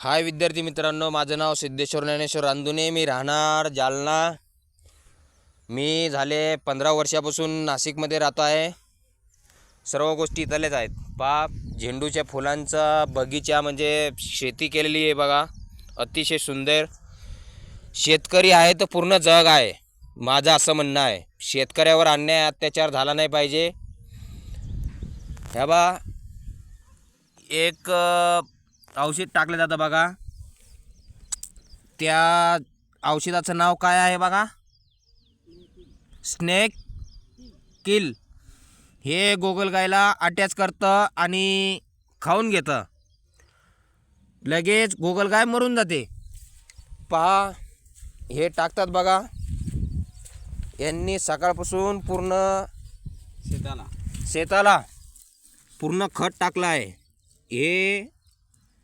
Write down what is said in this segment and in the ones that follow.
हाय विद्यार्थी मित्रांनो माझं नाव सिद्धेश्वर ज्ञानेश्वर रांधुने मी राहणार जालना. मी झाले पंधरा वर्षापासून नाशिकमध्ये राहतो आहे. सर्व गोष्टी इथल्याच आहेत. पा झेंडूच्या फुलांचा बगीचा म्हणजे शेती केलेली आहे बघा. अतिशय सुंदर. शेतकरी आहे तर पूर्ण जग आहे. माझं असं म्हणणं आहे. शेतकऱ्यावर अन्याय अत्याचार झाला नाही पाहिजे. ह्या बा एक औषध टाकलं जातं बघा. त्या औषधाचं नाव काय आहे बघा? स्नेक किल हे गोगलगायला अटॅच करतं आणि खाऊन घेतं. लगेच गोगलगाय मरून जाते. पहा हे टाकतात बघा. यांनी सकाळपासून पूर्ण शेताला. शेताला पूर्ण खत टाकलं आहे. हे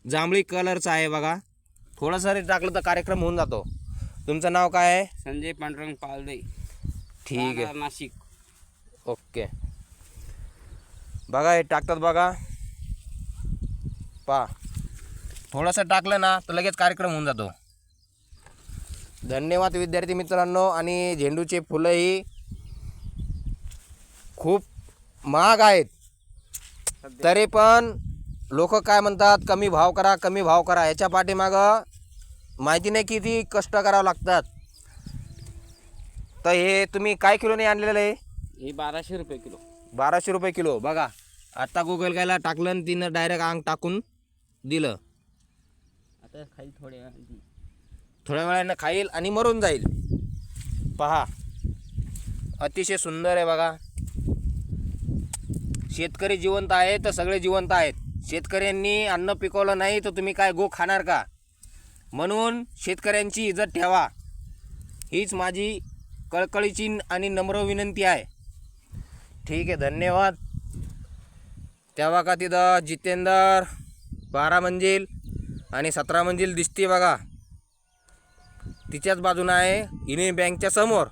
जांभळी कलरचं आहे बघा. थोडंसं जरी टाकलं तर कार्यक्रम होऊन जातो. तुमचं नाव काय आहे? संजय पांडुरंग पालदे. ठीक आहे. नाशिक. ओके. बघा हे टाकतात बघा. पा थोडंसं टाकलं ना तर लगेच कार्यक्रम होऊन जातो. धन्यवाद विद्यार्थी मित्रांनो आणि झेंडूचे फुलंही खूप महाग आहेत. तरी पण लोक काय म्हणतात कमी भाव करा कमी भाव करा याच्या पाठीमागं माहिती नाही किती कष्ट करावं लागतात. तर हे तुम्ही काय किलोने आणलेलं आहे? हे बाराशे रुपये किलो. बाराशे रुपये किलो. बघा आत्ता गुगल कायला टाकलं आणि तिनं डायरेक्ट अंग टाकून दिलं. आता खाली थोडे वेळाने. थोड्या वेळानं खाईल आणि मरून जाईल. पहा अतिशय सुंदर आहे बघा. शेतकरी जिवंत आहे तर सगळे जिवंत आहेत. शेतकऱ्यांनी अन्न पिकवलं नाही तर तुम्ही काय गो खाणार का? म्हणून शेतकऱ्यांची इज्जत ठेवा. हीच माझी कळकळीची आणि नम्र विनंती आहे. ठीक आहे धन्यवाद. तेव्हा का तिथं जितेंदर बारा मंजिल आणि सतरा मंजिल दिसते बघा. तिच्याच बाजूनं आहे युनियन बँकच्या समोर.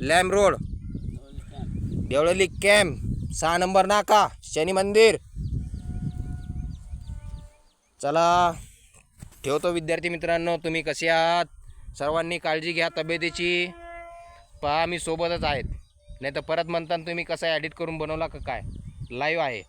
लॅम रोड. देवळली कॅम्प. सहा नंबर नाका. शनी मंदिर. चला ठेवतो विद्यार्थी मित्रांनो तुम्ही कसे आहात? सर्वांनी काळजी घ्या तब्येतीची. पहा मी सोबतच आहेत. नाही तर परत म्हणताना तुम्ही कसं ॲडिट करून बनवला का काय? लाईव्ह आहे.